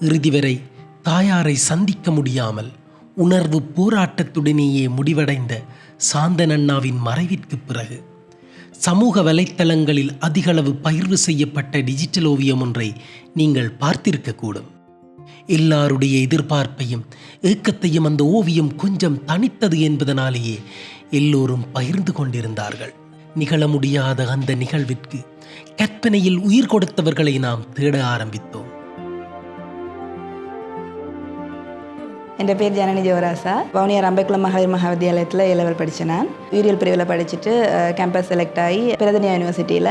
இறுதி வரை தாயாரை சந்திக்க முடியாமல் உணர்வு போராட்டத்துடனேயே முடிவடைந்த சாந்தன் அண்ணாவின் மறைவிற்கு பிறகு சமூக வலைத்தளங்களில் அதிகளவு பகிர்வு செய்யப்பட்ட டிஜிட்டல் ஓவியம் ஒன்றை நீங்கள் பார்த்திருக்கக்கூடும் எல்லாருடைய எதிர்பார்ப்பையும் ஏக்கத்தையும் அந்த ஓவியம் கொஞ்சம் தனித்தது என்பதனாலேயே எல்லோரும் பகிர்ந்து கொண்டிருந்தார்கள். நிகழ முடியாத அந்த நிகழ்விற்கு கற்பனையில் உயிர் கொடுத்தவர்களை நாம் தேட ஆரம்பித்தோம். என் பேர் ஜனனி ஜெவராசா வவுனியார் அம்பைக்குளம் மகளிர் மகாவித்தியாலயத்தில் ஏ லெவல் படித்தேன் நான் உயிரியல் பிரிவில் படிச்சுட்டு கேம்பஸ் செலக்ட் ஆகி பிரதனியா யூனிவர்சிட்டியில்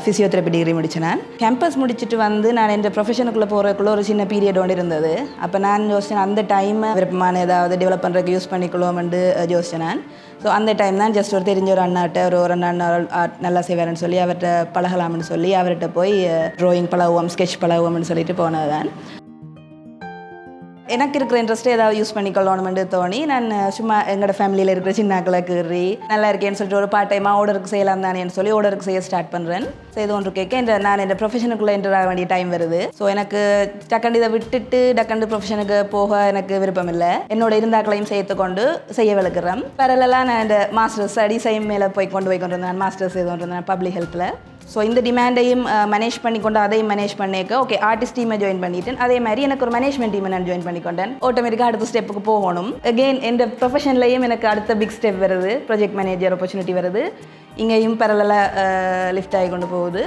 ஃபிசியோதெரப்பி டிகிரி முடித்தேன் நான் கேம்பஸ் முடிச்சுட்டு வந்து நான் என் ப்ரொஃபஷனுக்குள்ளே போகிறதுக்குள்ள ஒரு சின்ன பீரியட் ஒன்று இருந்தது அப்போ நான் யோசிச்சேன் அந்த டைம் விருப்பமான ஏதாவது டெவலப் பண்ணுறதுக்கு யூஸ் பண்ணிக்கொள்வோம்னு யோசிச்சேன் நான் ஸோ அந்த டைம் தான் ஜஸ்ட் ஒரு தெரிஞ்ச ஒரு அண்ணாட்ட ஒரு ஒரு அண்ணா நல்லா செய்வாருன்னு சொல்லி அவர்கிட்ட பழகலாம்னு சொல்லி அவர்கிட்ட போய் ட்ராயிங் பழகுவோம் ஸ்கெட்ச் பழகுவோம்னு சொல்லிட்டு போனது தான் எனக்கு இருக்கிற இன்ட்ரெஸ்ட்டு ஏதாவது யூஸ் பண்ணிக்கொள்ளணுமென்று தோணி நான் சும்மா எங்களோட ஃபேமிலியில் இருக்கிற சின்னாக்களை கீறி நல்லா இருக்கேன்னு சொல்லிட்டு ஒரு பார்ட் டைமாக ஓடருக்கு செய்யலாம் தானேன்னு சொல்லி ஓடருக்கு செய்ய ஸ்டார்ட் பண்ணுறேன் செய்து ஒன்று கேட்க இந்த நான் இந்த ப்ரொஃபஷனுக்குள்ளே என்டர் ஆக வேண்டிய டைம் வருது. ஸோ எனக்கு டக்கண்டு இதை விட்டுட்டு டக்கண்டு ப்ரொஃபஷனுக்கு போக எனக்கு விருப்பம் இல்லை. என்னோட இருந்தாக்களையும் சேர்த்து கொண்டு செய்ய விளக்குறேன். பரலெல்லாம் நான் இந்த மாஸ்டர்ஸ் ஸ்டடிஸையும் மேலே போய் கொண்டு போய் கொண்டு இருந்தேன் மாஸ்டர்ஸ் செய்து கொண்டு இருந்தேன் பப்ளிக் ஹெல்த்தில் ஸோ இந்த டிமாண்டையும் மேனேஜ் பண்ணிக்கொண்டு அதையும் மேனேஜ் பண்ணிக்க. ஓகே ஆர்டிஸ்ட் டீமை ஜாயின் பண்ணிட்டேன். அதே மாதிரி எனக்கு ஒரு மேனேஜ்மெண்ட் டீமை நான் ஜாயின் பண்ணிக்கொண்டேன். ஆட்டோமேட்டிக்காக அடுத்த ஸ்டெப்புக்கு போகணும். அகெயின் எந்த ப்ரொஃபஷன்லையும் எனக்கு அடுத்த பிக் ஸ்டெப் வருது. ப்ராஜெக்ட் மேனேஜர் ஆப்பர்ச்சுனிட்டி வருது. இங்கேயும் பரலலாக லிஃப்ட் ஆகி கொண்டு போகுது.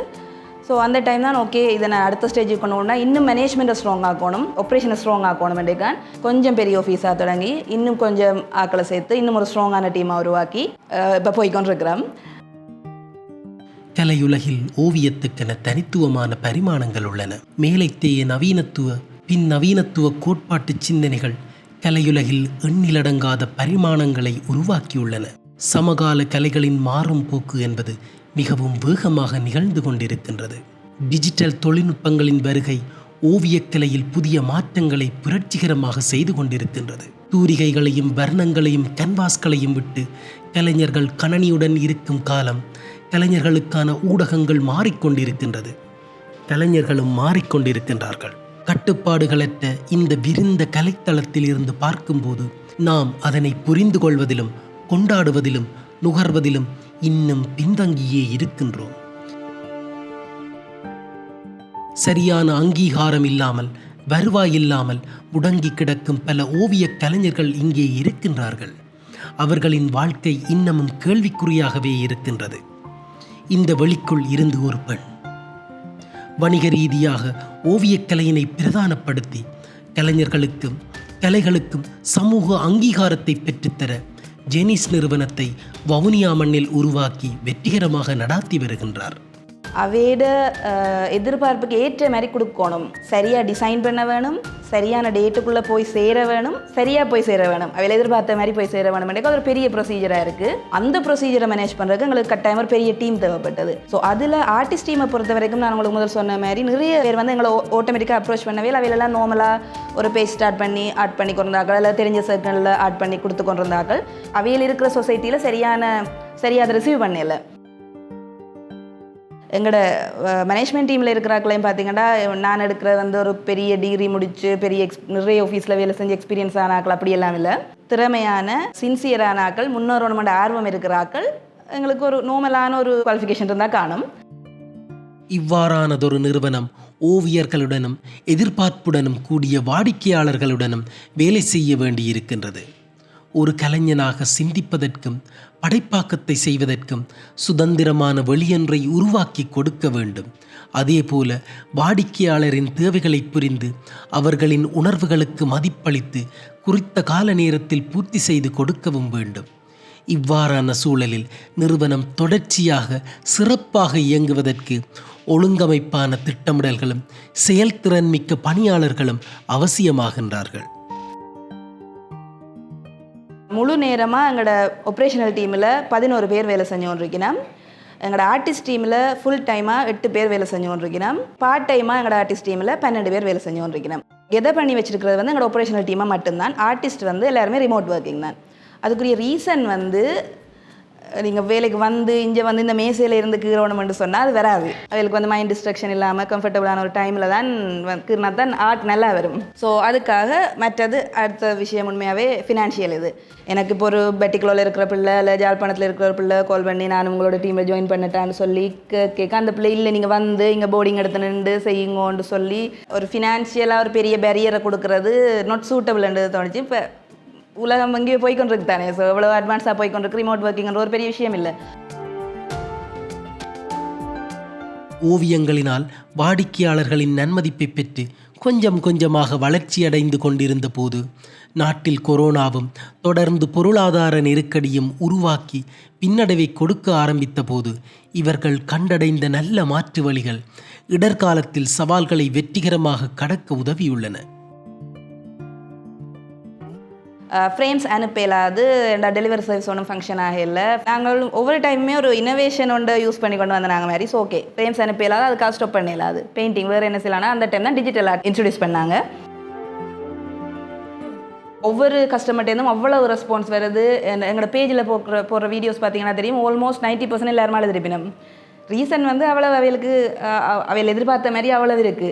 ஸோ அந்த டைம் தான் ஓகே இதை நான் அடுத்த ஸ்டேஜுக்கு கொண்டு போகணும்னா இன்னும் மேனேஜ்மெண்ட்டை ஸ்ட்ராங் ஆக்கணும். ஆப்ரேஷனை ஸ்ட்ராங் ஆக்கணும் என்றைக்கான். கொஞ்சம் பெரிய ஆஃபீஸாக தொடங்கி இன்னும் கொஞ்சம் ஆக்களை சேர்த்து இன்னும் ஒரு ஸ்ட்ராங்கான டீமாக உருவாக்கி இப்போ போய்க்கொண்டிருக்கிறோம். கலையுலகில் ஓவியத்துக்கென தனித்துவமான பரிமாணங்கள் உள்ளன. மேலைத்தேய நவீனத்துவ பின் நவீனத்துவ கோட்பாட்டு சிந்தனைகள் கலையுலகில் எண்ணிலடங்காத பரிமாணங்களை உருவாக்கியுள்ளன. சமகால கலைகளின் மாறும் போக்கு என்பது மிகவும் வேகமாக நிகழ்ந்து கொண்டிருக்கின்றது. டிஜிட்டல் தொழில்நுட்பங்களின் வருகை ஓவியக்கலையில் புதிய மாற்றங்களை புரட்சிகரமாக செய்து கொண்டிருக்கின்றது. தூரிகைகளையும் வர்ணங்களையும் கன்வாஸ்களையும் விட்டு கலைஞர்கள் கணனியுடன் இருக்கும் காலம் கலைஞர்களுக்கான ஊடகங்கள் மாறிக்கொண்டிருக்கின்றது. கலைஞர்களும் மாறிக்கொண்டிருக்கின்றார்கள். கட்டுப்பாடுகளற்ற இந்த விரிந்த கலைத்தளத்தில் இருந்து பார்க்கும்போது நாம் அதனை புரிந்து கொள்வதிலும் கொண்டாடுவதிலும் நுகர்வதிலும் இன்னும் பின்தங்கியே இருக்கின்றோம். சரியான அங்கீகாரம் இல்லாமல் வருவாய் இல்லாமல் முடங்கி கிடக்கும் பல ஓவியக் கலைஞர்கள் இங்கே இருக்கின்றார்கள். அவர்களின் வாழ்க்கை இன்னமும் கேள்விக்குறியாகவே இருக்கின்றது. இந்த வெளிக்குள் இருந்து ஒரு பெண். வணிக ரீதியாக ஓவியக்கலையினை பிரதானப்படுத்தி கலைஞர்களுக்கும் கலைகளுக்கும் சமூக அங்கீகாரத்தை பெற்றுத்தர ஜெனிஸ் நிறுவனத்தை வவுனியா மண்ணில் உருவாக்கி வெற்றிகரமாக நடாத்தி வருகின்றார். அவையோட எதிர்பார்ப்புக்கு ஏற்ற மாதிரி கொடுக்கணும். சரியாக டிசைன் பண்ண வேணும் சரியான டேட்டுக்குள்ளே போய் சேர வேணும் சரியாக போய் சேர வேணும். அவையில் எதிர்பார்த்த மாதிரி போய் சேர வேணும் அது ஒரு பெரிய ப்ரொசீஜராக இருக்குது அந்த ப்ரொசீஜரை மேனேஜ் பண்ணுறதுக்கு எங்களுக்கு கட்டாயம் ஒரு பெரிய டீம் தேவைப்பட்டது. ஸோ அதில் ஆர்டிஸ்ட் டீமை பொறுத்த வரைக்கும் நான் உங்களுக்கு முதல் சொன்ன மாதிரி நிறைய பேர் வந்து எங்களை ஆட்டோமேட்டிக்காக அப்ரோச் பண்ணவே அவையிலலாம் நார்மலாக ஒரு பேஜ் ஸ்டார்ட் பண்ணி ஆட் பண்ணி கொண்டிருந்தார்கள். இல்லை தெரிஞ்ச சர்க்கிளில் ஆட் பண்ணி கொடுத்து கொண்டிருந்தார்கள். அவையில் இருக்கிற சொசைட்டியில் சரியான சரியாக அதை ரிசீவ் பண்ணல. எங்களோட மேனேஜ்மெண்ட் டீமில் இருக்கிறாக்களையும் பார்த்தீங்கன்னா நான் எடுக்கிற வந்து ஒரு பெரிய டிகிரி முடித்து பெரிய எக்ஸ் நிறைய ஆஃபீஸில் வேலை செஞ்சு எக்ஸ்பீரியன்ஸ் ஆனாக்கள் அப்படியெல்லாம் இல்லை. திறமையான சின்சியரான ஆக்கள் முன்னோரோட ஆர்வம் இருக்கிற ஆக்கள் எங்களுக்கு ஒரு நோமலான ஒரு குவாலிஃபிகேஷன் இருந்தால் காணும். இவ்வாறானதொரு நிறுவனம் ஓவியர்களுடனும் எதிர்பார்ப்புடனும் கூடிய வாடிக்கையாளர்களுடனும் வேலை செய்ய வேண்டியிருக்கின்றது. ஒரு கலைஞனாக சிந்திப்பதற்கும் படைப்பாக்கத்தை செய்வதற்கும் சுதந்திரமான வெளியொன்றை உருவாக்கி கொடுக்க வேண்டும். அதேபோல வாடிக்கையாளரின் தேவைகளை புரிந்து அவர்களின் உணர்வுகளுக்கு மதிப்பளித்து குறித்த கால நேரத்தில் பூர்த்தி செய்து கொடுக்கவும் வேண்டும். இவ்வாறான சூழலில் நிறுவனம் தொடர்ச்சியாக சிறப்பாக இயங்குவதற்கு ஒழுங்கமைப்பான திட்டமிடல்களும் செயல்திறன் மிக்க பணியாளர்களும் அவசியமாகின்றார்கள். முழு நேரமாக எங்களோட ஒப்ரேஷனல் டீமில் பதினோரு பேர் வேலை செஞ்சோன்றிருக்கிறோம் எங்களோட ஆர்டிஸ்ட் டீமில் ஃபுல் டைமாக எட்டு பேர் வேலை செஞ்சோன்றிருக்கிறோம் பார்ட் டைமாக எங்களோட ஆர்டிஸ்ட் டீமில் பன்னெண்டு பேர் வேலை செஞ்சோன்றிருக்கிறோம் எதை பண்ணி வச்சிருக்கிறது வந்து எங்களோட ஒப்ரேஷனல் டீமாக மட்டும்தான். ஆர்டிஸ்ட் வந்து எல்லாருமே ரிமோட் ஒர்க்கிங் தான். அதுக்குரிய ரீசன் வந்து நீங்கள் வேலைக்கு வந்து இங்கே வந்து இந்த மேசையில் இருந்து கீறணும்னு சொன்னால் அது வராது. அவளுக்கு வந்து மைண்ட் டிஸ்ட்ரக்ஷன் இல்லாமல் கம்ஃபர்டபுளான ஒரு டைமில் தான் கீறினா தான் ஆர்ட் நல்லா வரும். ஸோ அதுக்காக மற்றது அடுத்த விஷயம் உண்மையாகவே ஃபினான்ஷியல் இது. எனக்கு இப்போ ஒரு பெட்டிக்குலோவில் இருக்கிற பிள்ளை இல்லை ஜாழ்ப்பாணத்தில் இருக்கிற ஒரு பிள்ளை கால் பண்ணி நான் உங்களோட டீமில் ஜாயின் பண்ணிட்டான்னு சொல்லி கே- கேட்க அந்த பிள்ளை இல்லை நீங்கள் வந்து இங்கே போர்டிங் எடுத்து நின்று செய்யுங்கோன்னு சொல்லி ஒரு ஃபினான்ஷியலாக ஒரு பெரிய பேரியரை கொடுக்குறது நாட் சூட்டபிள்ன்றது தோணுச்சு. இப்போ உலகம் எங்கேயோ போய்க்கொண்டிருக்கு தானே? ஸோ எவ்வளோ அட்வான்ஸாக போய்க்கொண்டிருக்கு? ரிமோட் ஒர்க்கிங்ன்ற ஒரு பெரிய விஷயம் இல்லை. ஓவியங்களினால் வாடிக்கையாளர்களின் நன்மதிப்பை பெற்று கொஞ்சம் கொஞ்சமாக வளர்ச்சியடைந்து கொண்டிருந்த போது நாட்டில் கொரோனாவும் தொடர்ந்து பொருளாதார நெருக்கடியும் உருவாக்கி பின்னடைவை கொடுக்க ஆரம்பித்த போது இவர்கள் கண்டடைந்த நல்ல மாற்று வழிகள் இடர்காலத்தில் சவால்களை வெற்றிகரமாக கடக்க உதவியுள்ளன. ஃப்ரேம்ஸ் அனுப்பலாது டெலிவரி சர்வீஸ் ஒன்றும் ஃபங்க்ஷன் ஆகல. நாங்கள் ஒவ்வொரு டைமுமே ஒரு இனோவேஷன் ஒன்று யூஸ் பண்ணி கொண்டு வந்தாங்க மாதிரி. மாதிரி ஓகே ஃப்ரேம்ஸ் அனுப்பலாது அதுக்காக ஸ்டாப் பண்ணிடலாது. பெயிண்டிங் வேறு என்ன செய்யலாம் அந்த டைம் தான் டிஜிட்டல் ஆர்ட் இன்ட்ரடியூஸ் பண்ணாங்க. ஒவ்வொரு கஸ்டமர்ட்டேருந்தும் அவ்வளோ ரெஸ்பான்ஸ் வருது. எங்களோட பேஜில் போடுற போடுற வீடியோஸ் பார்த்தீங்கன்னா தெரியும் ஆல்மோஸ்ட் நைன்ட்டி பர்சன்ட் எல்லாருமே எழுதிருப்பினம் ரீசன் வந்து அவ்வளோ அவைகளுக்கு அவையில் எதிர்பார்த்த மாதிரி அவ்வளவு இருக்குது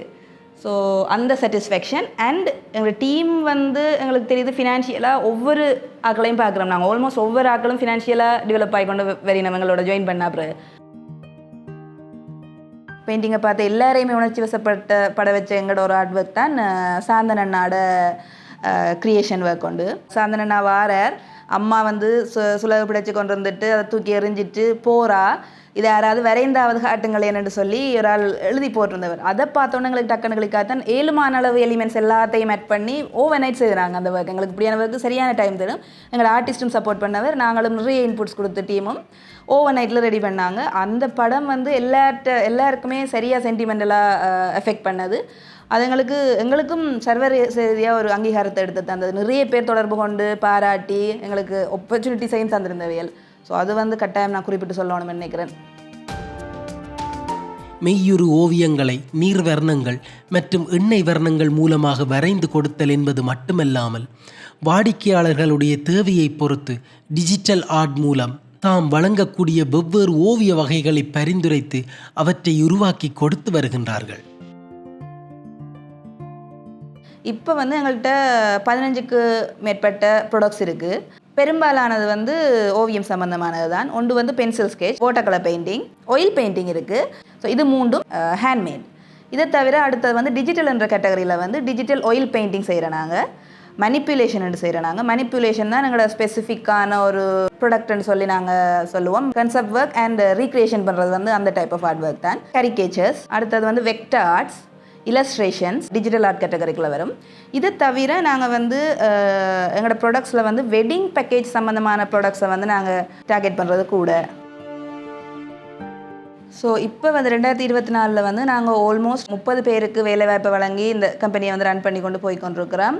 ஸோ அந்த சாட்டிஸ்ஃபேக்ஷன் அண்ட் எங்களோட டீம் வந்து எங்களுக்கு தெரியுது ஃபினான்ஷியலாக ஒவ்வொரு ஆக்களையும் பார்க்குறோம். நாங்கள் ஆல்மோஸ்ட் ஒவ்வொரு ஆக்களும் ஃபினான்ஷியலாக டெவலப் ஆகி கொண்டு வெறினோம் எங்களோட ஜாயின் பண்ண அப்புறம் பெயிண்டிங்கை பார்த்து எல்லாரையுமே உணர்ச்சி வசப்பட்ட பட வச்ச எங்களோட ஒரு ஆர்ட் ஒர்க் தான் அஹ், சாந்தன் அண்ணாட க்ரியேஷன் ஒர்க் உண்டு. சாந்தன் அண்ணா வாரார். அம்மா வந்து சு சுலக பிடிச்சி கொண்டு வந்துட்டு அதை தூக்கி எறிஞ்சிட்டு போகிறா இதை யாராவது வரைந்தாவது காட்டுங்களேன் என்னன்னு சொல்லி ஒரு ஆள் எழுதி போட்டிருந்தவர். அதை பார்த்தோன்னே எங்களுக்கு டக்குனு கிளிக்காத்தான் ஏழுமான அளவு எலிமெண்ட்ஸ் எல்லாத்தையும் ஆட் பண்ணி ஓவர் நைட் செய்கிறாங்க அந்த ஒர்க் எங்களுக்கு இப்படியான ஒர்க்கு சரியான டைம் தரும். எங்களோட ஆர்டிஸ்ட்டும் சப்போர்ட் பண்ணவர். நாங்களும் நிறைய இன்புட்ஸ் கொடுத்த டீமும் ஓவர் நைட்டில் ரெடி பண்ணாங்க. அந்த படம் வந்து எல்லார்ட்ட எல்லாருக்குமே சரியாக சென்டிமெண்டலாக எஃபெக்ட் பண்ணது. அது எங்களுக்கு எங்களுக்கும் சர்வர் செய்தியாக ஒரு அங்கீகாரத்தை எடுத்து தந்தது. நிறைய பேர் தொடர்பு கொண்டு பாராட்டி எங்களுக்கு ஆப்பர்ச்சுனிட்டிஸையும் தந்திருந்தவையல் ஸோ அது வந்து கட்டாயம் நான் குறிப்பிட்டு சொல்லணும்னு நினைக்கிறேன். மெய்யுறு ஓவியங்களை நீர் வர்ணங்கள் மற்றும் எண்ணெய் வர்ணங்கள் மூலமாக வரைந்து கொடுத்தல் என்பது மட்டுமல்லாமல் வாடிக்கையாளர்களுடைய தேவையை பொறுத்து டிஜிட்டல் ஆர்ட் மூலம் தாம் வழங்கக்கூடிய வெவ்வேறு ஓவிய வகைகளை பரிந்துரைத்து அவற்றை உருவாக்கி கொடுத்து வருகின்றார்கள். இப்போ வந்து எங்கள்கிட்ட பதினஞ்சுக்கு மேற்பட்ட ப்ராடக்ட்ஸ் இருக்குது பெரும்பாலானது வந்து ஓவியம் சம்மந்தமானது தான் ஒன்று வந்து pencil sketch water colour painting oil painting இருக்குது ஸோ இது மூண்டும் ஹேண்ட்மேட் இதை தவிர அடுத்தது வந்து டிஜிட்டல் என்ற கேட்டகரியில் வந்து டிஜிட்டல் ஆயில் பெயிண்டிங் செய்கிறோம் நாங்கள் மணிப்புலேஷன் செய்கிறோம் நாங்கள் மணிப்புலேஷன் தான் எங்களோட ஸ்பெசிஃபிக்கான ஒரு ப்ரொடக்ட்னு சொல்லி நாங்கள் சொல்லுவோம். கன்செப்ட் ஒர்க் அண்ட் ரீக்ரியேஷன் பண்ணுறது வந்து அந்த டைப் ஆஃப் ஆர்ட் ஒர்க் தான். கரிகேச்சர்ஸ் அடுத்தது வந்து vector arts illustrations digital art கேட்டகரிக்குள்ளே வரும். இது தவிர நாங்கள் வந்து எங்களோட ப்ராடக்ட்ஸில் வந்து வெட்டிங் பேக்கேஜ் சம்மந்தமான ப்ராடக்ட்ஸை வந்து நாங்கள் டார்கெட் பண்ணுறது கூட. ஸோ இப்போ வந்து ரெண்டாயிரத்தி இருபத்தி நாலில் வந்து நாங்கள் ஆல்மோஸ்ட் முப்பது பேருக்கு வேலைவாய்ப்பு வழங்கி இந்த கம்பெனியை வந்து ரன் பண்ணி கொண்டு போய் கொண்டிருக்கிறோம்.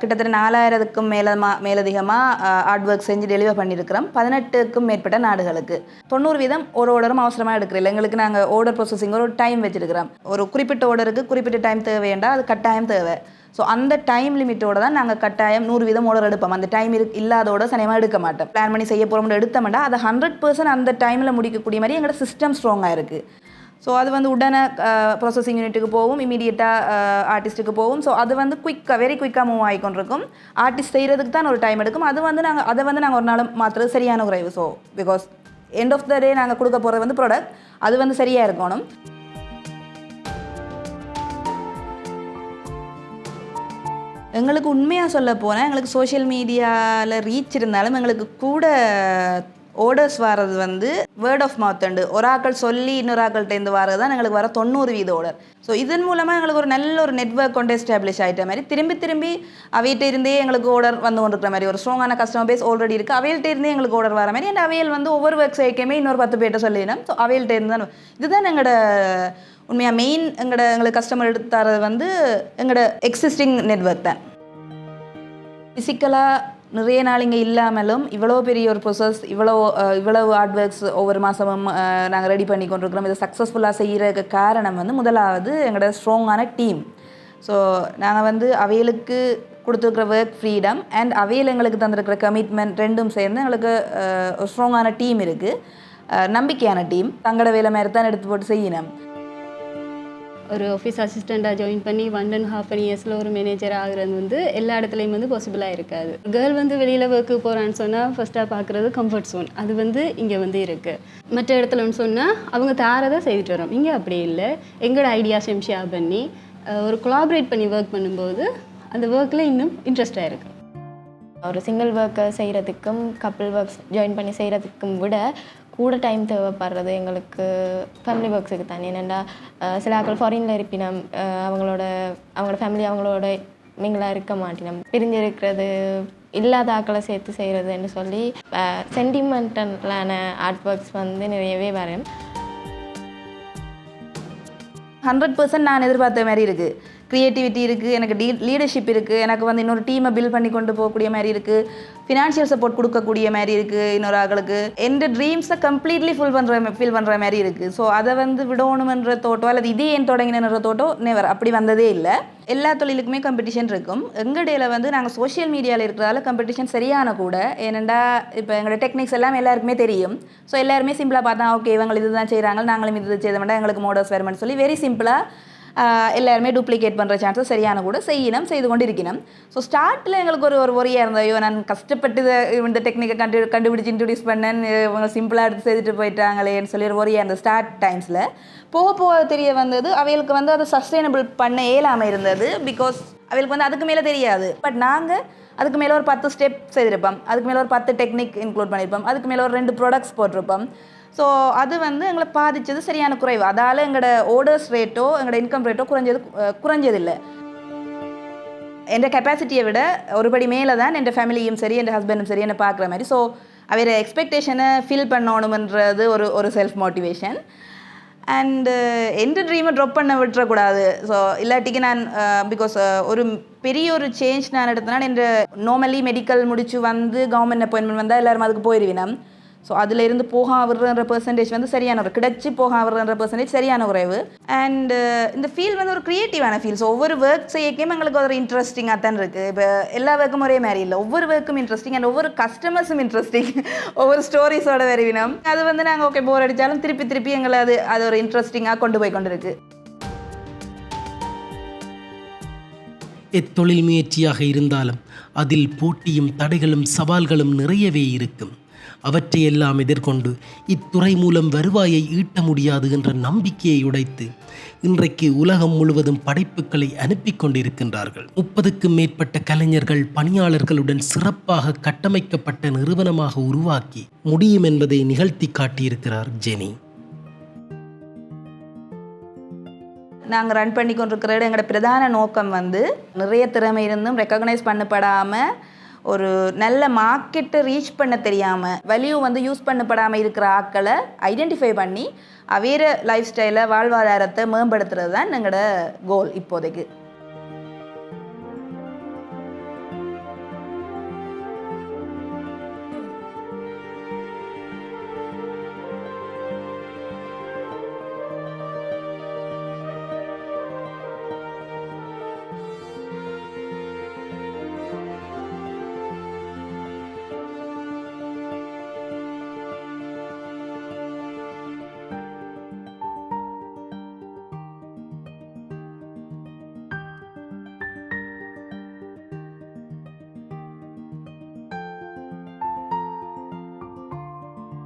கிட்டத்தட்ட நாலாயிரத்துக்கும் மேலமா மேலதிகமாக ஹார்ட் ஒர்க் செஞ்சு டெலிவர் பண்ணியிருக்கிறோம். பதினெட்டுக்கும் மேற்பட்ட நாடுகளுக்கு. தொண்ணூறு வீதம் ஒரு ஆர்டரும் அவசரமாக எடுக்கிறதில்ல எங்களுக்கு நாங்கள் ஆர்டர் ப்ரொசஸிங் ஒரு டைம் வச்சிருக்கிறோம். ஒரு குறிப்பிட்ட ஆர்டருக்கு குறிப்பிட்ட டைம் தேவையண்டா அது கட்டாயம் தேவை. ஸோ அந்த டைம் லிமிட்டோட தான் நாங்கள் கட்டாயம் நூறு வீதம் ஓடர் எடுப்போம். அந்த டைம் இரு இல்லாதோட சனியமாக எடுக்க மாட்டோம். பிளான் பண்ணி செய்ய போகிறோம்னு எடுத்தோம்னா அதை ஹண்ட்ரட் பர்சன்ட் அந்த டைமில் முடிக்கக்கூடிய மாதிரி எங்களோட சிஸ்டம் ஸ்ட்ராங்காக இருக்குது ஸோ அது வந்து உடனே ப்ராசஸிங் யூனிட்டுக்கு போகும் இமீடியட்டாக ஆர்டிஸ்ட்டுக்கு போகும். ஸோ அது வந்து குயிக்காக வெரி குயிக்காக மூவ் ஆகிக்கொண்டிருக்கும் ஆர்டிஸ்ட் செய்கிறதுக்கு தான் ஒரு டைம் எடுக்கும். அது வந்து நாங்கள் அதை வந்து நாங்கள் ஒரு நாள் மாற்றுறது சரியான குறைவு. So because end of the day நாங்கள் கொடுக்க போகிறது வந்து ப்ராடக்ட் அது வந்து சரியாக இருக்கணும். எங்களுக்கு உண்மையாக சொல்ல போனால் எங்களுக்கு சோஷியல் மீடியாவில் ரீச் இருந்தாலும் எங்களுக்கு கூட ஓர்டர்ஸ் வர்றது வந்து வேர்ட் ஆஃப் மவுத் உண்டு. ஒரு ஆக்கள் சொல்லி இன்னொரு ஆக்கள்கிட்டேருந்து வரது தான் எங்களுக்கு வர தொண்ணூறு வீத ஓடர் ஸோ இதன் மூலமாக எங்களுக்கு ஒரு நல்ல ஒரு நெட்ஒர்க் கொண்டு எஸ்டாப்ளிஷ் ஆகிட்ட மாதிரி திரும்பி திரும்பி அவையிட்ட இருந்தே எங்களுக்கு ஓர்டர் வந்து கொண்டிருக்கிற மாதிரி ஒரு ஸ்ட்ராங்கான கஸ்டமர் பேஸ் ஆல்ரெடி இருக்குது அவையிட்ட இருந்தே எங்களுக்கு ஓர்டர் வர மாதிரி அண்ட் அவையல் வந்து ஒவ்வொரு ஒர்க் சைக்குமே இன்னொரு பத்து பேர்கிட்ட சொல்லிடணும். ஸோ அவையிட்ட இருந்து தான் இதுதான் எங்களோட உண்மையாக மெயின் எங்களோட எங்களுக்கு கஸ்டமர் எடுத்து தரது வந்து எங்களோட எக்ஸிஸ்டிங் நெட்ஒர்க் தான். ஃபிசிக்கலாக நிறைய நாள் இங்கே இல்லாமலும் இவ்வளோ பெரிய ஒரு ப்ரொசஸ் இவ்வளோ இவ்வளவு ஆர்ட் ஒர்க்ஸ் ஒவ்வொரு மாதமும் நாங்கள் ரெடி பண்ணி கொண்டிருக்கிறோம். இதை சக்ஸஸ்ஃபுல்லாக செய்கிறதுக்கு காரணம் வந்து முதலாவது எங்களோட ஸ்ட்ராங்கான டீம் ஸோ நாங்கள் வந்து அவையலுக்கு கொடுத்துருக்குற ஒர்க் ஃப்ரீடம் அண்ட் அவையில் எங்களுக்கு தந்திருக்கிற கமிட்மெண்ட் ரெண்டும் சேர்ந்து எங்களுக்கு ஒரு ஸ்ட்ராங்கான டீம் இருக்குது நம்பிக்கையான டீம் தங்கட வேலை மாதிரி தான் எடுத்து போட்டு செய்யணும். ஒரு ஆஃபீஸ் அசிஸ்டண்ட்டாக ஜாயின் பண்ணி ஒன் அண்ட் ஹாஃப் அன் இயர்ஸில் ஒரு மேனேஜர் ஆகுறது வந்து எல்லா இடத்துலையும் வந்து பாசிபிளாக இருக்காது. கேர்ள் வந்து வெளியில் ஒர்க்கு போகிறான்னு சொன்னால் ஃபஸ்ட்டாக பார்க்குறது கம்ஃபர்ட் zone. அது வந்து இங்கே வந்து இருக்குது மற்ற இடத்துலன்னு சொன்னால் அவங்க தாரதை செய்துட்டு வரோம். இங்கே அப்படி இல்லை. எங்களோட ஐடியாஸையும் ஷேர் பண்ணி ஒரு கொலாபரேட் பண்ணி ஒர்க் பண்ணும்போது அந்த ஒர்க்கில் இன்னும் இன்ட்ரெஸ்டாக இருக்குது ஒரு சிங்கிள் ஒர்க்கை செய்கிறதுக்கும் கப்பிள் ஒர்க்ஸ் ஜாயின் பண்ணி செய்கிறதுக்கும் விட கூட டைம் தேவைப்படுறது எங்களுக்கு ஃபேமிலி ஒர்க்ஸுக்கு தானே. என்னென்னா சில ஆக்கள் ஃபாரினில் இருப்பினம் அவங்களோட அவங்களோட ஃபேமிலி அவங்களோட மீங்களாக இருக்க மாட்டினம். பிரிஞ்சு இருக்கிறது இல்லாத ஆக்களை சேர்த்து செய்கிறதுன்னு சொல்லி சென்டிமெண்டலான ஆர்ட் ஒர்க்ஸ் வந்து நிறையவே வரும். ஹண்ட்ரட் பர்சன்ட் நான் எதிர்பார்த்த மாதிரி இருக்குது க்ரியேட்டிவிட்டி இருக்குது எனக்கு டீ லீடர்ஷிப் இருக்குது எனக்கு வந்து இன்னொரு டீமை பில்ட் பண்ணி கொண்டு போகக்கூடிய மாதிரி இருக்குது ஃபினான்ஷியல் சப்போர்ட் கொடுக்கக்கூடிய மாதிரி இருக்குது இன்னொரு ஆளுக்கு எந்த ட்ரீம்ஸை கம்ப்ளீட்லி ஃபுல் பண்ணுற ஃபீல் பண்ணுற மாதிரி இருக்குது ஸோ அதை வந்து விடணுமன்ற தோட்டோ அல்லது இதே ஏன் தொடங்கினன்ற தோட்டோ நெவர் அப்படி வந்ததே இல்லை. எல்லா தொழிலுக்குமே காம்படிஷன் இருக்கும். எங்கடையில் வந்து நாங்கள் சோஷியல் மீடியாவில் இருக்கிறதால காம்படிஷன் சரியான கூட. ஏனெண்டா இப்போ எங்களோட டெக்னிக்ஸ் எல்லாம் எல்லாருக்குமே தெரியும். ஸோ எல்லாருமே சிம்பிளாக பார்த்தா ஓகே இவங்க இதுதான் செய்கிறாங்க நாங்களும் இது செய்ய வேண்டாம் எங்களுக்கு மோடஸ் வேறுமென்னு சொல்லி வெரி சிம்பிளாக எல்லாருமே டூப்ளிகேட் பண்ணுற சான்ஸஸ் சரியான கூட செய்யணும் செய்து கொண்டு இருக்கணும் ஸோ ஸ்டார்ட்டில் எங்களுக்கு ஒரு ஒரு ஒரியாக இருந்தது. ஐயோ நான் கஷ்டப்பட்டு இதை இந்த டெக்னிக்கை கண்டு கண்டுபிடிச்சு இன்ட்ரடியூஸ் பண்ணேன் இவங்க சிம்பிளாக எடுத்து செய்துட்டு போயிட்டாங்களேன்னு சொல்லி ஒரு ஒரியாக இருந்தது ஸ்டார்ட் டைம்ஸில் போக போக தெரிய வந்தது. அவைகளுக்கு வந்து அதை சஸ்டைனபிள் பண்ண இயலாமல் இருந்தது பிகாஸ் அவைகளுக்கு வந்து அதுக்கு மேலே தெரியாது. பட் நாங்கள் அதுக்கு மேலே ஒரு பத்து ஸ்டெப் செய்திருப்போம். அதுக்கு மேலே ஒரு பத்து டெக்னிக் இன்க்ளூட் பண்ணியிருப்போம் அதுக்கு மேலே ஒரு ரெண்டு ப்ராடக்ட்ஸ் போட்டிருப்போம். ஸோ அது வந்து எங்களை பாதித்தது சரியான குறைவு. அதால் எங்களோட ஓடர்ஸ் ரேட்டோ எங்களோட இன்கம் ரேட்டோ குறைஞ்சது குறைஞ்சதில்லை. என் கெப்பாசிட்டியை விட ஒருபடி மேலே தான் என் ஃபேமிலியும் சரி என் ஹஸ்பண்டும் சரி என்னை பார்க்குற மாதிரி. ஸோ அவர் எக்ஸ்பெக்டேஷனை ஃபில் பண்ணணுமன்றது ஒரு ஒரு செல்ஃப் மோட்டிவேஷன் அண்டு எந்த ட்ரீமை ட்ராப் பண்ண விட்டுறக்கூடாது. ஸோ இல்லாட்டிக்கு நான் பிகாஸ் ஒரு பெரிய ஒரு சேஞ்ச் நான் எடுத்தனால் என் நார்மலி மெடிக்கல் முடிச்சு வந்து கவர்மெண்ட் அப்பாயின்மெண்ட் வந்தால் எல்லாரும் அதுக்கு போயிடுவினம் ஸோ அதில் இருந்து போக விடுறன்ற பெர்சன்டேஜ் வந்து சரியான ஒரு கிடைச்சி போக விடுறன்ற பெர்சன்டேஜ் சரியான உறவு. அண்ட் uh, இந்த ஃபீல் வந்து ஒரு க்ரியேட்டிவான ஃபீல் ஸோ ஒவ்வொரு ஒர்க் செய்யக்கையும் எங்களுக்கு ஒரு இன்ட்ரெஸ்டிங்காக தான் இருக்குது இப்போ எல்லா ஒர்க்கும் ஒரே மாதிரி இல்லை. ஒவ்வொரு ஒர்க்கும் இன்ட்ரெஸ்டிங் அண்ட் ஒவ்வொரு கஸ்டமர்ஸும் இன்ட்ரெஸ்டிங் ஒவ்வொரு ஸ்டோரிஸோட வருவினம். அது வந்து நாங்கள் ஓகே போர் அடித்தாலும் திருப்பி திருப்பி எங்களை அது அது ஒரு இன்ட்ரெஸ்டிங்காக கொண்டு போய் கொண்டு இருக்கு எத்தொழில் முயற்சியாக இருந்தாலும் அதில் போட்டியும் தடைகளும் சவால்களும் நிறையவே இருக்கும். அவற்றையெல்லாம் எதிர்கொண்டு இத்துறை மூலம் வருவாயை ஈட்ட முடியாது என்ற நம்பிக்கையை உடைத்து இன்றைக்கு உலகம் முழுவதும் படைப்புகளை அனுப்பி கொண்டிருக்கின்றார்கள். முப்பதுக்கும் மேற்பட்ட கலைஞர்கள் பணியாளர்களுடன் சிறப்பாக கட்டமைக்கப்பட்ட நிறுவனமாக உருவாக்கி முடியும் என்பதை நிகழ்த்தி காட்டியிருக்கிறார் ஜெனி. நாங்கள் ரன் பண்ணி கொண்டிருக்கிற இடம் எங்களோட பிரதான நோக்கம் வந்து நிறைய திறமை இருந்தும் ரெக்கக்னைஸ் பண்ணப்படாமல் ஒரு நல்ல மார்க்கெட்டை ரீச் பண்ண தெரியாமல் வேல்யூ வந்து யூஸ் பண்ணப்படாமல் இருக்கிற ஆட்களை ஐடென்டிஃபை பண்ணி அவேற லைஃப் ஸ்டைலை வாழ்வாதாரத்தை மேம்படுத்துறது தான் எங்களோட கோல் இப்போதைக்கு.